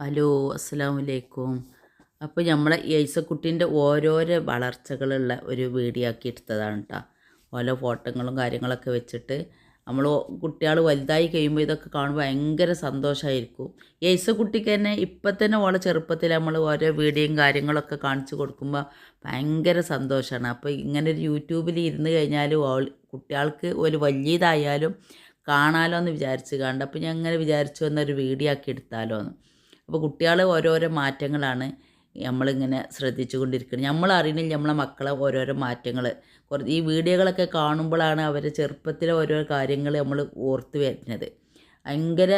Hello അസ്സാം വലൈക്കും അപ്പോൾ നമ്മളെ ഈ ഐസക്കുട്ടീന്റെ ഓരോരോ വളർച്ചകളുള്ള ഒരു വീഡിയോ ആക്കി എടുത്തതാണ് കേട്ടോ ഓരോ ഫോട്ടോകളും കാര്യങ്ങളൊക്കെ വെച്ചിട്ട് നമ്മൾ കുട്ടികൾ വലുതായി കഴിയുമ്പോൾ ഇതൊക്കെ കാണുമ്പോൾ ഭയങ്കര സന്തോഷമായിരിക്കും ഈ ഐസക്കുട്ടിക്ക് തന്നെ ഇപ്പം തന്നെ ഓളെ ചെറുപ്പത്തിൽ നമ്മൾ ഓരോ വീഡിയോയും കാര്യങ്ങളൊക്കെ കാണിച്ചു കൊടുക്കുമ്പോൾ ഭയങ്കര സന്തോഷമാണ് അപ്പോൾ ഇങ്ങനെ ഒരു യൂട്യൂബിൽ ഇരുന്ന് കഴിഞ്ഞാൽ ഓൾ കുട്ടികൾക്ക് ഒരു വലിയതായാലും കാണാലോ എന്ന് വിചാരിച്ച് കണ്ട് അപ്പോൾ ഞാൻ അങ്ങനെ വിചാരിച്ചു എന്നൊരു വീഡിയോ ആക്കി എടുത്താലോ എന്ന് അപ്പോൾ കുട്ടികൾ ഓരോരോ മാറ്റങ്ങളാണ് നമ്മളിങ്ങനെ ശ്രദ്ധിച്ചു കൊണ്ടിരിക്കുന്നത് നമ്മൾ അറിയണില്ല നമ്മളെ മക്കളെ ഓരോരോ മാറ്റങ്ങൾ കുറച്ച് ഈ വീഡിയോകളൊക്കെ കാണുമ്പോഴാണ് അവരെ ചെറുപ്പത്തിലെ ഓരോ കാര്യങ്ങൾ നമ്മൾ ഓർത്ത് വരുന്നത്. ഭയങ്കര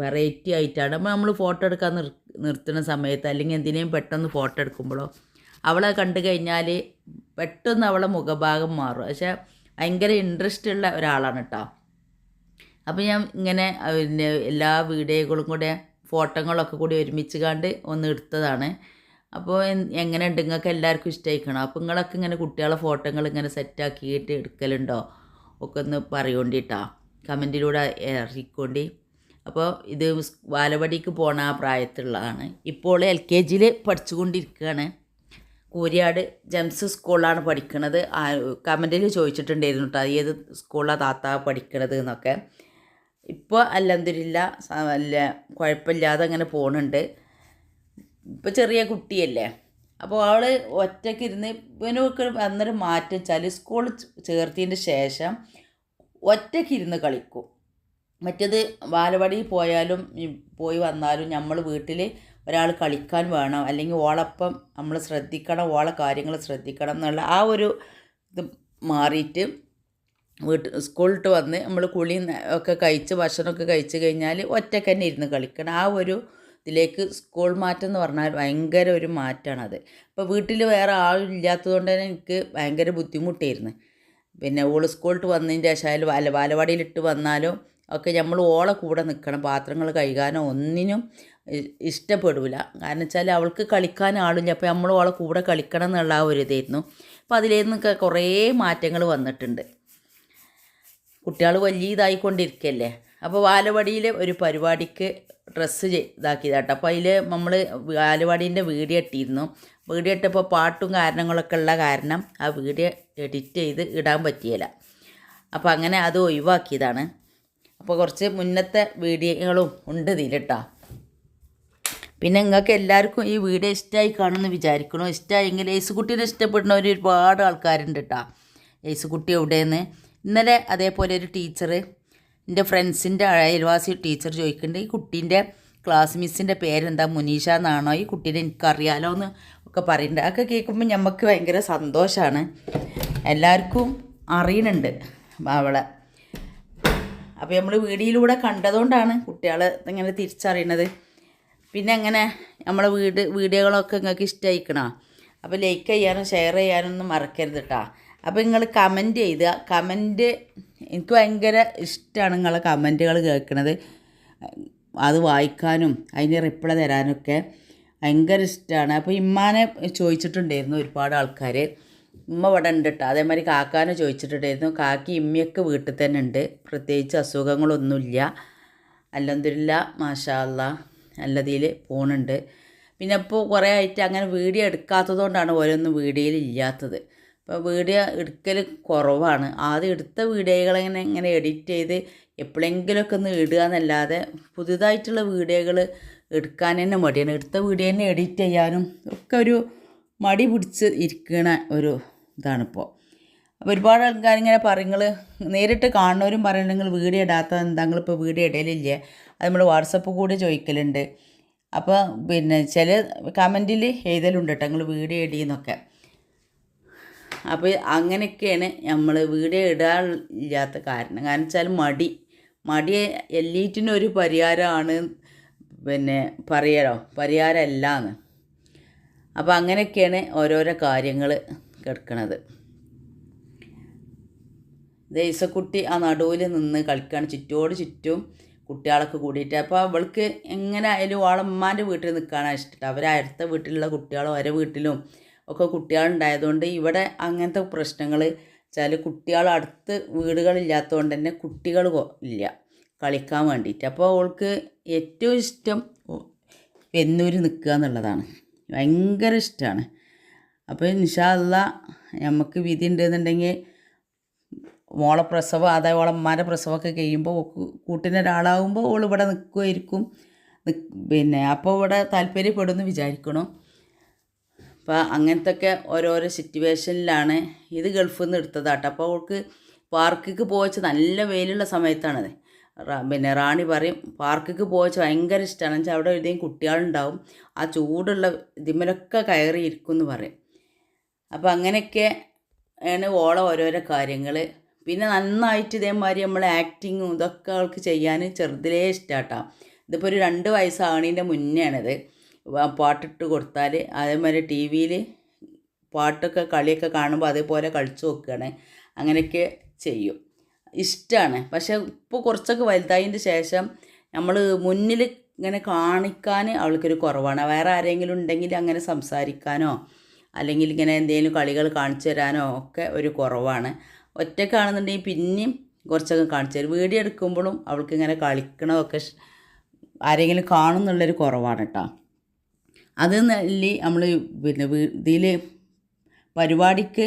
വെറൈറ്റി ആയിട്ടാണ്. അപ്പോൾ നമ്മൾ ഫോട്ടോ എടുക്കാൻ നിർ നിർത്തുന്ന സമയത്ത് അല്ലെങ്കിൽ എന്തിനേയും പെട്ടെന്ന് ഫോട്ടോ എടുക്കുമ്പോഴോ അവളെ കണ്ടു കഴിഞ്ഞാൽ പെട്ടെന്ന് അവളെ മുഖഭാഗം മാറും. പക്ഷേ ഭയങ്കര ഇൻട്രസ്റ്റ് ഉള്ള ഒരാളാണ് കേട്ടോ അപ്പോൾ ഞാൻ ഇങ്ങനെ പിന്നെ എല്ലാ വീഡിയോകളും കൂടെ ഫോട്ടോകളൊക്കെ കൂടി ഒരുമിച്ച് കണ്ട് ഒന്ന് എടുത്തതാണ്. അപ്പോൾ എങ്ങനെ ഉണ്ട് നിങ്ങൾക്ക് എല്ലാവർക്കും ഇഷ്ടമായിക്കണം അപ്പോൾ നിങ്ങളൊക്കെ ഇങ്ങനെ കുട്ടികളെ ഫോട്ടോകൾ ഇങ്ങനെ സെറ്റാക്കിയിട്ട് എടുക്കലുണ്ടോ? ഒക്കെ ഒന്ന് പറയോണ്ടിട്ടാ. കമന്റിലൂടെ ഇറക്കിക്കൊണ്ടി. അപ്പോൾ ഇത് വാലവടിക്ക് പോണ ആ പ്രായത്തിലുള്ളതാണ്. ഇപ്പോൾ എൽ കെ ജിയിൽ പഠിച്ചുകൊണ്ടിരിക്കുകയാണ് കൂരിയാട് ജംസ് സ്കൂളിലാണ് പഠിക്കുന്നത് കമന്റിൽ ചോദിച്ചിട്ടുണ്ടായിരുന്നു കേട്ടോ ഏത് സ്കൂളിലാണ് താത്ത പഠിക്കണത് എന്നൊക്കെ. ഇപ്പോൾ അല്ലന്തിരില്ല അല്ല കുഴപ്പമില്ലാതെ അങ്ങനെ പോകുന്നുണ്ട് ഇപ്പോൾ ചെറിയ കുട്ടിയല്ലേ. അപ്പോൾ അവൾ ഒറ്റയ്ക്ക് ഇരുന്ന് ഇവനൊക്കെ അന്നൊരു മാറ്റം വെച്ചാൽ സ്കൂളിൽ ചേർത്തതിന്റെ ശേഷം ഒറ്റയ്ക്ക് ഇരുന്ന് കളിക്കും. മറ്റേത് ബാലവാടിയിൽ പോയാലും പോയി വന്നാലും നമ്മൾ വീട്ടിൽ ഒരാൾ കളിക്കാൻ വേണം. അല്ലെങ്കിൽ ഓളപ്പം നമ്മൾ ശ്രദ്ധിക്കണം ഓളെ കാര്യങ്ങൾ ശ്രദ്ധിക്കണം എന്നുള്ള ആ ഒരു ഇത് മാറിയിട്ട് വീട്ട് സ്കൂളിട്ട് വന്ന് നമ്മൾ കുളി ഒക്കെ കഴിച്ച് ഭക്ഷണമൊക്കെ കഴിച്ച് കഴിഞ്ഞാൽ ഒറ്റയ്ക്ക് തന്നെ ഇരുന്ന് കളിക്കണം. ആ ഒരു ഇതിലേക്ക് സ്കൂൾ മാറ്റം എന്ന് പറഞ്ഞാൽ ഭയങ്കര ഒരു മാറ്റമാണത് അപ്പോൾ വീട്ടിൽ വേറെ ആളില്ലാത്തതുകൊണ്ട് തന്നെ എനിക്ക് ഭയങ്കര ബുദ്ധിമുട്ടായിരുന്നു. പിന്നെ ഓൾ സ്കൂളിട്ട് വന്നതിന്റെ ശേഷം അല്ല ബാലവാടിയിലിട്ട് വന്നാലും ഒക്കെ നമ്മൾ ഓളെ കൂടെ നിൽക്കണം പാത്രങ്ങൾ കഴുകാനോ ഒന്നിനും ഇഷ്ടപ്പെടില്ല കാരണം വെച്ചാൽ അവൾക്ക് കളിക്കാൻ ആളില്ല. അപ്പോൾ നമ്മൾ ഓളെ കൂടെ കളിക്കണം എന്നുള്ള ആ ഒരു ഇതായിരുന്നു. അപ്പോൾ അതിലേന്നൊക്കെ കുറേ മാറ്റങ്ങൾ വന്നിട്ടുണ്ട്. കുട്ടികൾ വലിയ ഇതായിക്കൊണ്ടിരിക്കല്ലേ? അപ്പോൾ ബാലവാടിയിൽ ഒരു പരിപാടിക്ക് ഡ്രസ്സ് ഇതാക്കിയതാട്ടോ. അപ്പോൾ അതിൽ നമ്മൾ ബാലവാടീന്റെ വീഡിയോ ഇട്ടിരുന്നു. വീഡിയോ ഇട്ടപ്പോൾ പാട്ടും കാരണങ്ങളൊക്കെ ഉള്ള കാരണം ആ വീഡിയോ എഡിറ്റ് ചെയ്ത് ഇടാൻ പറ്റിയില്ല. അപ്പോൾ അങ്ങനെ അത് ഒഴിവാക്കിയതാണ്. അപ്പോൾ കുറച്ച് മുന്നത്തെ വീഡിയോകളും ഉണ്ട് ഇതിലിട്ടോ. പിന്നെ നിങ്ങൾക്ക് എല്ലാവർക്കും ഈ വീഡിയോ ഇഷ്ടമായി കാണുമെന്ന് വിചാരിക്കണോ ഇഷ്ടമായെങ്കിൽ യേസുകുട്ടീനെ ഇഷ്ടപ്പെടുന്ന ഒരുപാട് ആൾക്കാരുണ്ട് കേട്ടോ യേസുകുട്ടി എവിടെയെന്ന്? ഇന്നലെ അതേപോലെ ഒരു ടീച്ചർ എന്റെ ഫ്രണ്ട്സിന്റെ അയൽവാസി ടീച്ചർ ചോദിക്കുന്നുണ്ട് ഈ കുട്ടീന്റെ ക്ലാസ് മിസ്സിന്റെ പേരെന്താ? മുനീഷ എന്നാണോ? ഈ കുട്ടീനെ എനിക്കറിയാലോ എന്ന് ഒക്കെ പറയുന്നുണ്ട്. അതൊക്കെ കേൾക്കുമ്പോൾ നമുക്ക് ഭയങ്കര സന്തോഷമാണ് എല്ലാവർക്കും അറിയണുണ്ട് അവളെ. അപ്പോൾ നമ്മൾ വീടിയിലൂടെ കണ്ടതുകൊണ്ടാണ് കുട്ടികൾ ഇങ്ങനെ തിരിച്ചറിയണത് പിന്നെ അങ്ങനെ നമ്മളെ വീട് വീഡിയോകളൊക്കെ നിങ്ങൾക്ക് ഇഷ്ടമായിക്കണോ അപ്പോൾ ലൈക്ക് ചെയ്യാനും ഷെയർ ചെയ്യാനൊന്നും മറക്കരുത് കേട്ടോ അപ്പോൾ നിങ്ങൾ കമന്റ് ചെയ്തുക കമന്റ് എനിക്ക് ഭയങ്കര ഇഷ്ടമാണ് നിങ്ങളെ കമന്റുകൾ കേൾക്കുന്നത് അത് വായിക്കാനും അതിന് റിപ്ലൈ തരാനൊക്കെ ഭയങ്കര ഇഷ്ടമാണ് അപ്പോൾ ഇമ്മാനെ ചോദിച്ചിട്ടുണ്ടായിരുന്നു ഒരുപാട് ആൾക്കാർ ഉമ്മ ഇവിടെ ഉണ്ട് കേട്ടോ അതേമാതിരി കാക്കാനെ ചോദിച്ചിട്ടുണ്ടായിരുന്നു. കാക്കി ഇമ്മയൊക്കെ വീട്ടിൽ തന്നെ ഉണ്ട്. പ്രത്യേകിച്ച് അസുഖങ്ങളൊന്നുമില്ല. അല്ലെന്തില്ല മാഷാല്ല അല്ലതിൽ പോണുണ്ട്. പിന്നെ ഇപ്പോൾ കുറേ ആയിട്ട് അങ്ങനെ വീഡിയോ എടുക്കാത്തത് കൊണ്ടാണ് ഓരോന്നും വീഡിയോയിൽ ഇല്ലാത്തത്. ഇപ്പോൾ വീഡിയോ എടുക്കൽ കുറവാണ്. ആദ്യം എടുത്ത വീഡിയോകളെങ്ങനെ ഇങ്ങനെ എഡിറ്റ് ചെയ്ത് എപ്പോഴെങ്കിലുമൊക്കെ ഒന്ന് ഇടുക എന്നല്ലാതെ പുതുതായിട്ടുള്ള വീഡിയോകൾ എടുക്കാൻ തന്നെ മടിയാണ്. എടുത്ത വീഡിയോ തന്നെ എഡിറ്റ് ചെയ്യാനും ഒക്കെ ഒരു മടി പിടിച്ച് ഇരിക്കണ ഒരു ഇതാണിപ്പോൾ അപ്പോൾ ഒരുപാട് ആൾക്കാർ ഇങ്ങനെ പറയുങ്ങൾ നേരിട്ട് കാണുന്നവരും പറയുന്നുണ്ടെങ്കിൽ വീഡിയോ ഇടാത്ത എന്താ? വീഡിയോ ഇടയിലില്ലേ അത് നമ്മൾ വാട്സപ്പ് കൂടി ചോദിക്കലുണ്ട്. അപ്പോൾ പിന്നെ ചില കമന്റിൽ എഴുതലുണ്ട് കേട്ടോ നിങ്ങൾ വീഡിയോ ഇടിയെന്നൊക്കെ അപ്പോൾ അങ്ങനെയൊക്കെയാണ് നമ്മൾ വീഡിയോ ഇടാനില്ലാത്ത കാരണം. കാരണം വെച്ചാൽ മടി. മടി എല്ലീറ്റിന് ഒരു പരിഹാരമാണ് പിന്നെ പറയാലോ? പരിഹാരമല്ല എന്ന് അപ്പോൾ അങ്ങനെയൊക്കെയാണ് ഓരോരോ കാര്യങ്ങൾ കിടക്കണത്. ദേശക്കുട്ടി ആ നടുവിൽ നിന്ന് കളിക്കുകയാണ് ചുറ്റോട് ചുറ്റും കുട്ടികളൊക്കെ കൂടിയിട്ട്. അപ്പോൾ അവൾക്ക് എങ്ങനെ ആയാലും അവളെ വീട്ടിൽ നിൽക്കാനാണ് ഇഷ്ടം. അവർ അടുത്ത വീട്ടിലുള്ള കുട്ടികളും അവരെ വീട്ടിലും ഒക്കെ കുട്ടികളുണ്ടായതുകൊണ്ട് ഇവിടെ അങ്ങനത്തെ പ്രശ്നങ്ങൾ വെച്ചാൽ കുട്ടികൾ അടുത്ത് വീടുകളില്ലാത്തതുകൊണ്ട് തന്നെ കുട്ടികൾ ഇല്ല കളിക്കാൻ വേണ്ടിയിട്ട്. അപ്പോൾ അവൾക്ക് ഏറ്റവും ഇഷ്ടം വെന്നൂര് നിൽക്കുക എന്നുള്ളതാണ്. ഭയങ്കര ഇഷ്ടമാണ്. അപ്പോൾ ഇൻഷാല്ല നമുക്ക് വിധി ഉണ്ടെന്നുണ്ടെങ്കിൽ മോളെ പ്രസവം അതായത് ഓളെ പ്രസവമൊക്കെ കഴിയുമ്പോൾ കൂട്ടിന്റെ കൂട്ടിന് ഒരാളാകുമ്പോൾ ഓൾ ഇവിടെ നിൽക്കുമായിരിക്കും പിന്നെ അപ്പോൾ ഇവിടെ താല്പര്യപ്പെടുമെന്ന് വിചാരിക്കണം. അപ്പോൾ അങ്ങനത്തെ ഒക്കെ ഓരോരോ സിറ്റുവേഷനിലാണ് ഇത് ഗൾഫിൽ നിന്ന് എടുത്തതാട്ടോ. അപ്പോൾ അവൾക്ക് പാർക്കിക്ക് പോയച്ച് നല്ല വെയിലുള്ള സമയത്താണത്. പിന്നെ റാണി പറയും പാർക്കിക്ക് പോയച്ച് ഭയങ്കര ഇഷ്ടമാണ് വെച്ചാൽ അവിടെ എവിടെയും കുട്ടികളുണ്ടാവും. ആ ചൂടുള്ള ഇതിമലൊക്കെ കയറി ഇരിക്കും എന്ന് പറയും. അപ്പോൾ അങ്ങനെയൊക്കെ ആണ് ഓളെ ഓരോരോ കാര്യങ്ങൾ പിന്നെ നന്നായിട്ട് ഇതേമാതിരി നമ്മൾ ആക്ടിങ്ങും ഇതൊക്കെ അവൾക്ക് ചെയ്യാൻ ചെറുതിലേ ഇഷ്ടാട്ടോ. ഇതിപ്പോൾ ഒരു രണ്ട് വയസ്സാണിന്റെ മുന്നെയാണിത്. വ- പാട്ടിട്ട് കൊടുത്താൽ അതേമാതിരി ടി വിയിൽ പാട്ടൊക്കെ കളിയൊക്കെ കാണുമ്പോൾ അതേപോലെ കളിച്ചു നോക്കുകയാണ് അങ്ങനെയൊക്കെ ചെയ്യും. ഇഷ്ടമാണ് പക്ഷേ ഇപ്പോൾ കുറച്ചൊക്കെ വലുതായതിന്റെ ശേഷം നമ്മൾ മുന്നിൽ ഇങ്ങനെ കാണിക്കാൻ അവൾക്കൊരു കുറവാണ്. വേറെ ആരെങ്കിലും ഉണ്ടെങ്കിൽ അങ്ങനെ സംസാരിക്കാനോ അല്ലെങ്കിൽ ഇങ്ങനെ എന്തെങ്കിലും കളികൾ കാണിച്ചു തരാനോ ഒക്കെ ഒരു കുറവാണ്. ഒറ്റക്കാണെന്നുണ്ടെങ്കിൽ പിന്നെയും കുറച്ചൊക്കെ കാണിച്ചു തരും. വീഡിയോ എടുക്കുമ്പോഴും അവൾക്ക് ഇങ്ങനെ കളിക്കണമൊക്കെ ആരെങ്കിലും കാണുന്നുള്ളൊരു കുറവാണ് കേട്ടോ അത് നെല്ലി നമ്മൾ പിന്നെ ഇതിൽ പരിപാടിക്ക്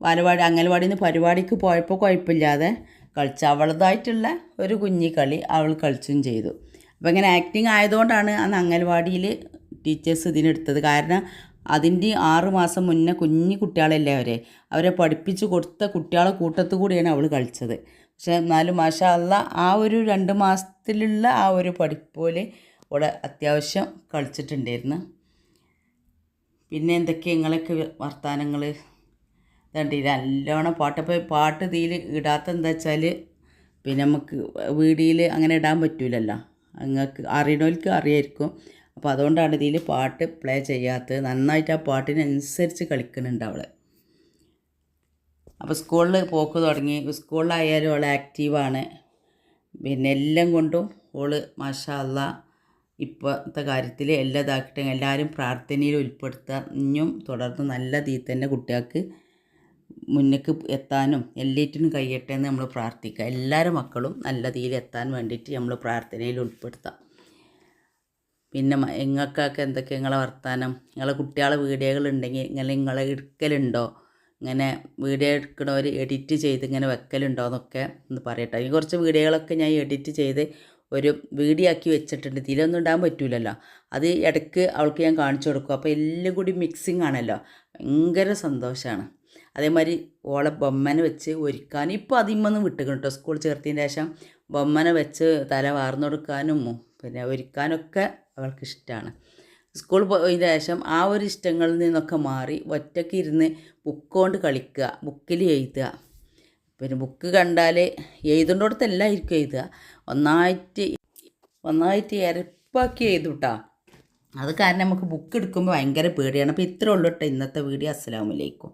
ബാലവാടി അംഗൻവാടിയിൽ നിന്ന് പരിപാടിക്ക് പോയപ്പോൾ കുഴപ്പമില്ലാതെ കളിച്ച് അവളതായിട്ടുള്ള ഒരു കുഞ്ഞി കളി അവൾ കളിച്ചും ചെയ്തു. അപ്പോൾ ഇങ്ങനെ ആക്ടിങ് ആയതുകൊണ്ടാണ് അന്ന് അംഗൻവാടിയിൽ ടീച്ചേഴ്സ് ഇതിനെടുത്തത് കാരണം അതിന്റെ ആറ് മാസം മുന്നേ കുഞ്ഞു കുട്ടികളല്ലേ അവരെ? അവരെ പഠിപ്പിച്ച് കൊടുത്ത കുട്ടികളെ കൂട്ടത്തു കൂടിയാണ് അവൾ കളിച്ചത്. പക്ഷേ എന്നാലും മാഷ അല്ല ആ ഒരു രണ്ട് മാസത്തിലുള്ള ആ ഒരു പഠിപ്പോലെ അവൾ അത്യാവശ്യം കളിച്ചിട്ടുണ്ടായിരുന്നു. പിന്നെ എന്തൊക്കെ നിങ്ങളൊക്കെ വർത്തമാനങ്ങൾ ഇതുണ്ട് നല്ലോണം പാട്ടപ്പോൾ പാട്ട് ഇതിൽ ഇടാത്ത എന്താ വെച്ചാൽ പിന്നെ നമുക്ക് വീടിയിൽ അങ്ങനെ ഇടാൻ പറ്റൂലല്ലോ. നിങ്ങൾക്ക് അറിയണവർക്ക് അറിയായിരിക്കും. അപ്പോൾ അതുകൊണ്ടാണ് ഇതിൽ പാട്ട് പ്ലേ ചെയ്യാത്തത്. നന്നായിട്ട് ആ പാട്ടിനനുസരിച്ച് കളിക്കുന്നുണ്ട് അവൾ അപ്പോൾ സ്കൂളിൽ പോക്ക് തുടങ്ങി. സ്കൂളിലായാലും അവൾ ആക്റ്റീവാണ്. പിന്നെ എല്ലാം കൊണ്ടും ഓൾ മാഷാ അല്ലാ ഇപ്പോഴത്തെ കാര്യത്തിൽ എല്ലാ ഇതാക്കിയിട്ട് എല്ലാവരും പ്രാർത്ഥനയിൽ ഉൾപ്പെടുത്തുക ഇനിയും തുടർന്ന് നല്ല തീ തന്നെ കുട്ടികൾക്ക് മുന്നേക്ക് എത്താനും എല്ലാറ്റിനും കഴിയട്ടെ എന്ന് നമ്മൾ പ്രാർത്ഥിക്കുക എല്ലാവരും മക്കളും നല്ല രീതിയിൽ എത്താൻ വേണ്ടിയിട്ട് നമ്മൾ പ്രാർത്ഥനയിൽ ഉൾപ്പെടുത്താം. പിന്നെ നിങ്ങൾക്കൊക്കെ എന്തൊക്കെ നിങ്ങളെ വർത്താനം? നിങ്ങളെ കുട്ടികളെ വീഡിയോകൾ ഉണ്ടെങ്കിൽ ഇങ്ങനെ നിങ്ങളെ എടുക്കലുണ്ടോ? ഇങ്ങനെ വീഡിയോ എടുക്കണവർ എഡിറ്റ് ചെയ്ത് ഇങ്ങനെ വെക്കലുണ്ടോ എന്നൊക്കെ ഒന്ന് പറയട്ടെ. ഈ കുറച്ച് വീഡിയോകളൊക്കെ ഞാൻ എഡിറ്റ് ചെയ്ത് ഒരു വീടിയാക്കി വെച്ചിട്ടുണ്ട്. ഇതിലൊന്നും ഇടാൻ പറ്റൂലല്ലോ. അത് ഇടയ്ക്ക് അവൾക്ക് ഞാൻ കാണിച്ചു കൊടുക്കും. അപ്പോൾ എല്ലാം കൂടി മിക്സിങ് ആണല്ലോ. ഭയങ്കര സന്തോഷമാണ്. അതേമാതിരി ഓളെ ബൊമ്മനെ വെച്ച് ഒരുക്കാൻ ഇപ്പോൾ അതിമ്മന്ന് വിട്ടുക്കണം കേട്ടോ സ്കൂൾ ചേർത്തതിന് ശേഷം ബൊമ്മനെ വെച്ച് തല വാർന്നു കൊടുക്കാനും പിന്നെ ഒരുക്കാനൊക്കെ അവൾക്ക് ഇഷ്ടമാണ് സ്കൂൾ പോയതിന് ശേഷം ആ ഒരു ഇഷ്ടങ്ങളിൽ നിന്നൊക്കെ മാറി ഒറ്റയ്ക്ക് ഇരുന്ന് ബുക്ക് കൊണ്ട് കളിക്കുക ബുക്കിൽ എഴുതുക. പിന്നെ ബുക്ക് കണ്ടാൽ എഴുതേണ്ടിടത്തെല്ലാം ആയിരിക്കും എഴുതുക. ഒന്നായിട്ട് ഒന്നായിട്ട് ഇരപ്പാക്കി എഴുതും കേട്ടോ അത് കാരണം നമുക്ക് ബുക്ക് എടുക്കുമ്പോൾ ഭയങ്കര പേടിയാണ്. അപ്പോൾ ഇത്രേ ഉള്ളൂ കേട്ടോ ഇന്നത്തെ വീഡിയോ. അസ്സലാമലൈക്കും